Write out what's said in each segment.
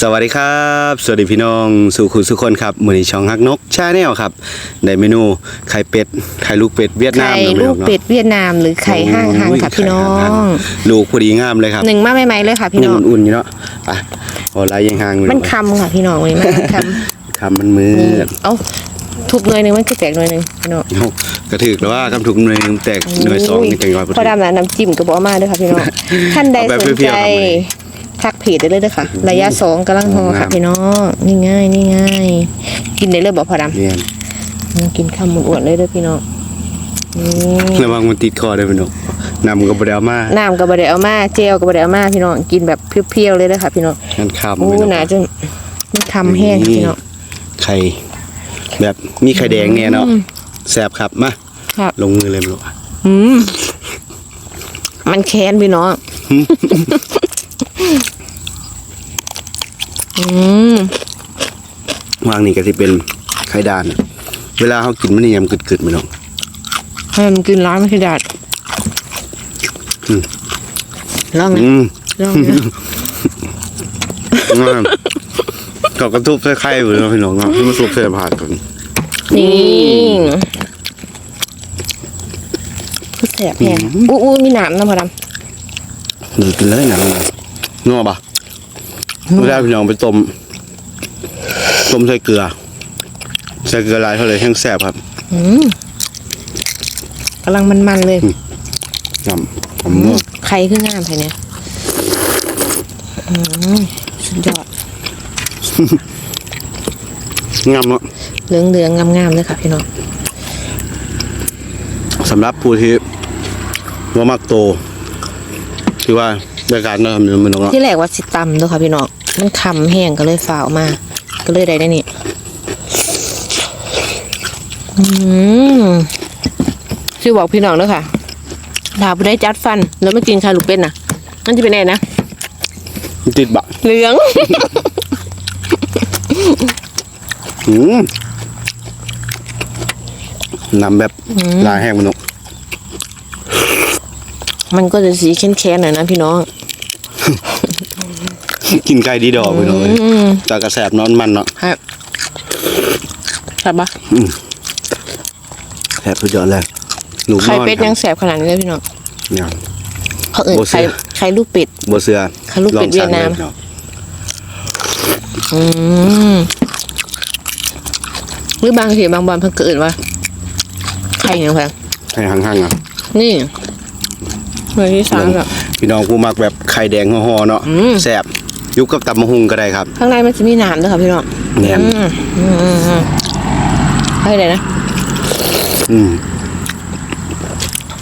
สวัสดีครับ สวัสดีพี่น้องสู่คุณสุกคนครับมือนี้ช่องฮักนกชาแนลครับได้เมนูไข่เป็ดไข่ลูกเป็ดเวียดนามไข่นะพี่ลูน้กองเนาะเป็ดเวียดนามหรือไข่ห้างหันโอ้ยค่ะพี่น้อไข่ห้างหัลูกพอดีงามเลยครับหนึ่งมาใหม่ๆเลยค่ะพี่น้องยังอุ่นๆอยู่เนาะไปโอ้ลายยังห่างอยู่มันเาะคำค่ะพี่น้องวันนี้มันคคำมันมืำดเอ้าทุบหน่วยหนึ่งมันคือแตกหน่วยหนึ่งพี่น้องเอ้ากระถึกแล้วว่าคำถูกหน่วยหนึ่งแตกหน่วยสองนี่จังหวะพอพอดีดำนะน้ำจิ้มกระบอกมาด้วยค่ะพี่น้องท่านใดเอาแบบสนเปรี้ใจยวๆ ทำไมทักเพจได้เลยเด้อค่ะ ระยะสองกำลังพอค่ะงามพี่น้องนี่ง่ายนี่ง่ายกินได้เลยบอกพอดเรียนำกินคำอ้วนๆเลยเด้อพี่น้องนี่ระวังมันติดคอได้พี่น้องนำกับบดามาน้ำกับบะเดเอามาเจลกับบะเดเอามาพี่น้องกินแบบเพียวๆเลยเด้อค่ะพี่น้องนั่นคำโอ้พี่น้องหนาจนมันคำแห้งค่ะพี่น้องไข่แบบมีไข่แดงเนี่ยเนาะแสบครับมาครับลงมือเลยไม่รู้อืมมันแค้นพี่น้อง อืมวางนี่ก็สิเป็นไข่ดานเวลาเขากินมันนี่ยำกึดๆไม่น้องให้มันกินร้านไม่ใช่ดาดอืมลองนะอืมลองนะอืมก็กระทุบใส่ไข่อยู่เนาะพี่น้องเนาะที่มันสุกใส่ผักก่อนนี่คือแสบแห้งอู้อู้มีหนามนะพอดหนึ่งกินเลยหนังนัวปะ เวลาพี่น้องไปต้มต้มใส่เกลือ ใส่เกลือหลายเท่าเลยแห้งแสบครับำอืมกำลังมันๆเลยยำผมนัวไข่คืองามไข่เนี่ยอืมสุดยอดงามเนาะเหลืองๆงามๆเลยค่ะพี่น้องสำหรับผู้ที่ว่ามักโต คือว่า ในการทำมันน้องเนาะที่แรกว่าสิตำด้วยค่ะพี่น้องมันคำแห้งก็เลยฝ่าวมา ก็เลยได้ได้นี่อืมชื่อบอกพี่น้องด้วยค่ะดาบได้จัดฟัน แล้วไม่กินไข่ลูกเป็ดน่ะมันจะเป็นไงนะมันติดบะเหลืองอืมนำแบบลายแห้งมันเนาะ มันก็จะสีแค้นๆหน่อยนะพี่น้อง กินไก่ดีดอกไปเนาะอืมจากกระแสบนอนมันเนาะครับใช่ปะแสบสุดยอดเลยหนูนไข่อนเป็ดคยัรังบแสบขนาดนี้เลยพี่น้องเนี่ยเขาเอ่ยโบเซีไข่ยไข่ลูกเป็ด บัวเสือไข่ลูกเป็ดลองสั่งเวียดนาม ลอะอืมหรือบางทีบางบอลเพิ่งเกิดว่าไข่เนี่ยค่ะให้ห่างๆอะนี่ เมื่อที่สามแบบพี่น้องผู้มักแบบไข่แดงห่อๆเนาะอืมแสบยุบกับตำมะฮุงก็ได้ครับ ข้างในมันจะมีหนามด้วยค่ะพี่น้องแน่นอืมอืมอืมอืมให้เลยนะอืม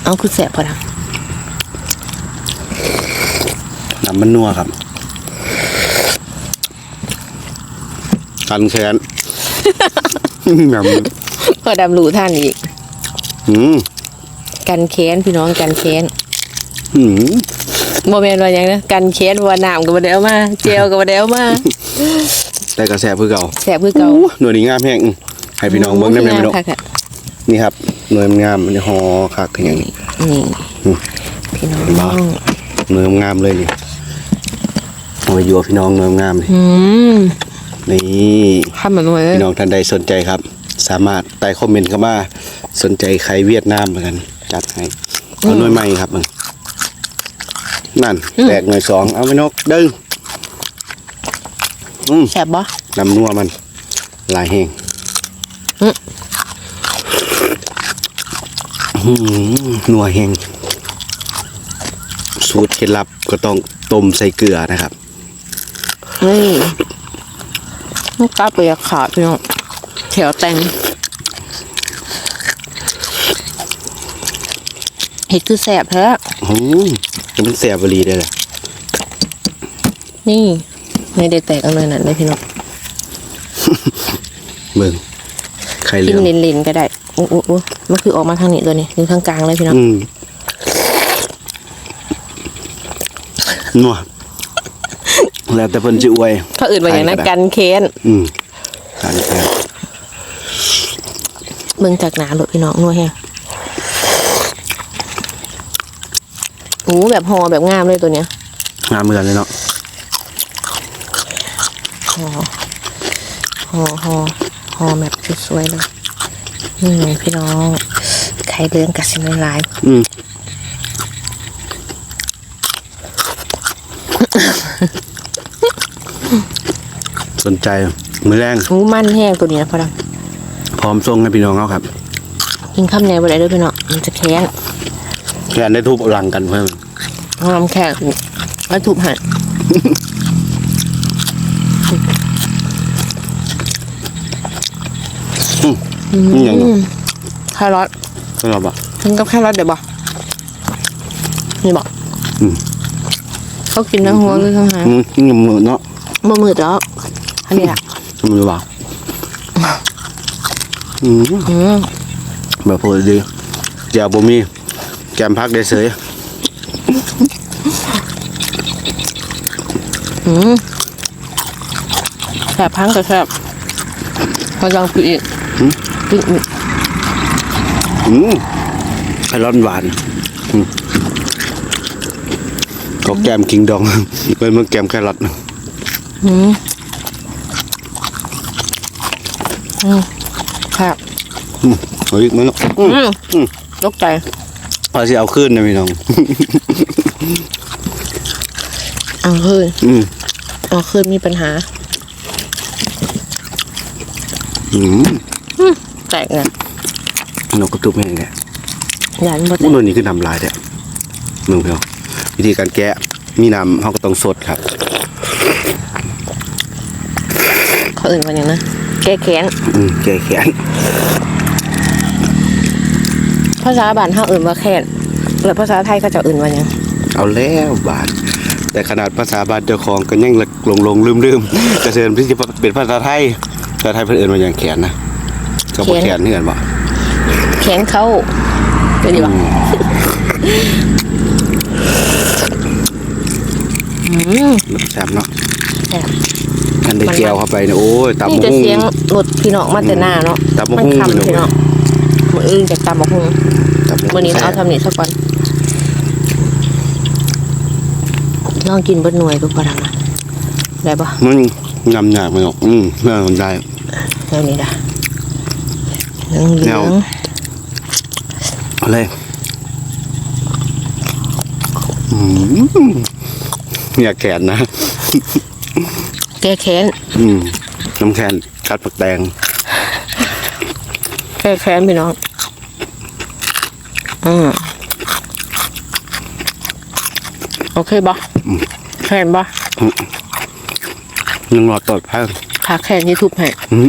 เอาคือแสบพอดน้ำมันนัวครับกันแขนน้ำมันำพอดำรู้ท่านอีก อืมกันแค้นพี่น้องกันแค้น อืมโมเมนต์ว่าอย่างนะกันแค้นว่าน้ำกับมาเดวมาเจลกับมาเดวมาแต่กระแสเพื่อเก่าแสบคือเก่าหน่วยนี้งามแห้งอืมให้พี่น้องเบิ่งได้ไหมพี่น้องค่ะค่ะนี่ครับหน่วยมันงามมันจะห่อคักอย่างนี้นี่อืมพี่น้องเห็นปะหน่วยมันงามเลยนี่โอ้ยอยู่กับพี่น้องหน่วยมันงามเลยอืมนี่ ทำเหมือนเลยพี่น้องท่านใดสนใจครับ สามารถใต้คอมเมนต์เข้ามาสนใจใครเวียดนามเหมือนกัน จัดให้เอาหน่วยใหม่ครับมึง นั่นแตกหน่วยสองเอาไปนกดึงอืมแสบบ่น้ำนัวมันหลายแห้งอืมอื้อหือนัวแห้งสูตรเคล็ดลับก็ต้องต้มใส่เกลือนะครับนี่มันกล้าไปอยากขาดพี่น้องแถวแตงเห็ดคือแสบแท้โอ้ยจะ มันแสบบรีได้เลยนี่ไม่ได้แตกเอาเลยนั่นเลยพี่น้องเบิ่งไข่เหลืกินองเลนๆก็ได้อู้อู้อู้มันคือออกมาทางนี้ตัวนี้อยู่ทางกลางเลยพี่น้องอืมนัวแล้วแต่เพิ่นจะอวยเขาอื่นว่าอย่างนั้นใครก็ได้กันเค้นอืมทานแค่เบิ่งจากหนาหลดพี่น้องนัวแฮง โอ้แบบหอแบบงามเลยตัวเนี้ยงามเหมือนกันเลยเนาะห่อห่อห่อห่อแบบสวยๆเลยนี่ไงพี่น้องไข่เดืองกับสินลายอืมสนใจมือแรงหมูมันแห้งตัวนี้นะพ่อดพร้อมส่งให้พี่น้องเขาครับำกินข้าวเหนียวไปเลยเด้วยพี่น้องมันจะแข็ง แค่ได้ทุบรังกันเพิ่มเอาน้ำแข็งแล้วทุบหั่นนี่อย่างนี้แครอทสำหรับอะกินกับแครอทเดี๋ยวบอกนี่บอกอืมเขากินทั้งหัวเลยทั้งหางอืมกินกับมือเนาะบ่มือจ้ะอันนี้อะมือเปล่าอืมอืมแบบพอดีเจ้าบ่มี แกมพักได้เสยอืมแสบพังกับแสบพอลองกินอีกกินอีกอืมไข่ร้อนหวานอืมก็แกมคิงดองเป็นเมื่อแกมแครอทอืมอืมครับอืมเอาอีกไหมั้ยเนาะอืมอืมอืมตกใจ เอาสิเอาขึ้นนะพี่น้อง เอาคืนอืมเอาคืนมีปัญหา อืมแตกเนี่ยนกกระตุกแห้งเนี่ยหยันบ่แตอุ้กยนี่คือน้ำลายเนี่ยมึงเพียววิธีการแกะมีน้ำเขาก็ต้องสดครับ เขาอื่นว่าอย่างนะแก้แค้นอืมแกะแขน ภาษาบ้านเฮาอื่นว่าแค้นแล้วภาษาไทยก็จะอื่นว่าหยังเอาแล้วบาท แต่ขนาดภาษาบาทเจ้าของก็ยังหลงหลงลืมลืมๆกระเซินพิจิเป็นภาษาไทยภาษาไทยเพิ่นเอิ้นว่าอย่างแขนนะก็บ่แขนนี่กันบ่แค้นเขาเป็นดีบ่อืมแซ่บเนาะแซ่บกันได้แก้วเข้าไปเนี่ยโอ้ยตำนี่บักจะหุ่งเสียงรถพี่น้องมาแต่หน้าเนาะตำบักมันหุ่งคำพี่น้อง มืออื่นจะตำบักหุ่งตำบักหุ่งวันนี้เราเอาแซ่บทำนี่สักวันลองกินเบิดหน่วยดูปะดังนะได้ปะมันงำหยาบมันออกอืมเมื่อมันได้เดี๋ยวนี้ได้เหลืองเหลืแนอวงเอาเลยอืมอย่าแขนนะ แก้แค้นอืมน้ำแคนกัดผักแดง แก้แค้นพี่น้องอืมโอเคปะแค้นปะยังรอตอดพังขาแค้นที่ทุบให้อืม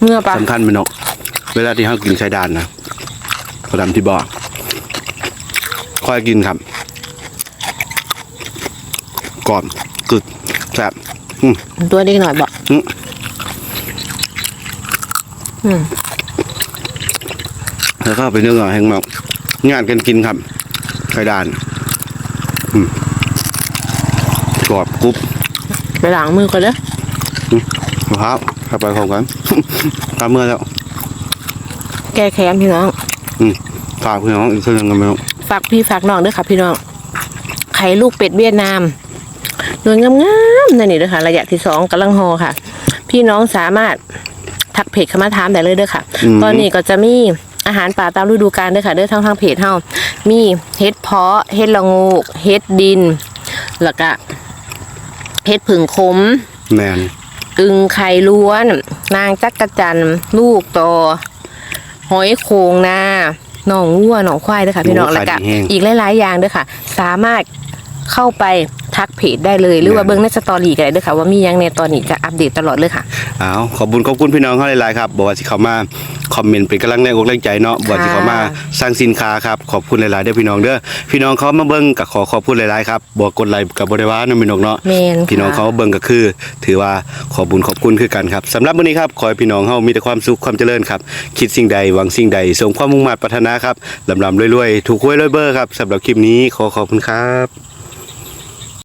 เมื่อปะสำคัญเป็นเนาะเวลาที่เขากินไข่ดานนะพอดำที่บอกค่อยกินครับก่อนกึดแซ่บอืมตัวเล็กหน่อยบอกอืมอืม แล้วก็ไปเนื้อหน่อยแห้งมากงานกันกินครับ ไข่ดานอืมกรอบกรุบไปล้างมือก่อนเด้อมะพร้าวเข้าไปพร้อมกันตามเมื่อแล้ว แก้แค้นพี่น้องอืมฝากพี่น้องอีกคนหนึงกันไหมน้องฝากพี่ฝากน้องด้วยค่ะพี่น้องไข่ลูกเป็ดเวียดนามหน่วยงามๆนั่นนี่เด้อค่ะ ระยะที่สองกำลังหอค่ะ พี่น้องสามารถ ทักเพจเข้ามาถามได้เลยเด้อค่ะ ตอนนี้ก็จะมีอาหารป่าตามฤดูกาลเด้อค่ะเด้อทั้งทางเพจเฮามีเฮ็ดเพาะเฮ็ดละโงูกเฮ็ดดิน แล้วก็เฮ็ดผึ่งขมแมนอึงไข่ล้วน นางจักรจันทร์ลูกตอหอยโขงนาหนองวัวหนองควายเด้อค่ะพี่น้องแล้วก็อีกหลายๆอย่างเด้อค่ะ สามารถ เข้าไปทักเพจได้เลยหรือว่าเบิ้งในสตอรี่ก็ได้เด้อค่ะว่ามีหยังในตอนนี้จะอัปเดตตลอดเลยค่ะอ้าวขอบคุณขอบคุณพี่น้องเขาหลายๆครับบอกว่าสิเขามาคอมเมนต์เป็นกำลังแรงอกแรงใจเนาะบอกว่าสิเขามาสร้างสินค้าครับขอบคุณหลายๆเด้อพี่น้องเด้อพี่น้องเขามาเบิ่งก็ขอขอบคุณหลายๆครับบอกกดไลค์กับบริวารนะพี่น้องเนาะแมนค่ะพี่น้องเขามาเบิ่งก็คือ ถือว่าขอบุญขอบคุณคือกันครับสำหรับวันนี้ครับขอให้พี่น้องเฮามีแต่ความสุขความเจริญครับคิดสิ่งใดหวังสิ่งใดสมความมุ่งมั่นปรารถนาครับลำลำรวยๆถูกหวยรวยเบอร์ครับสำหรับคลิปนี้ขอขอบคุณครับ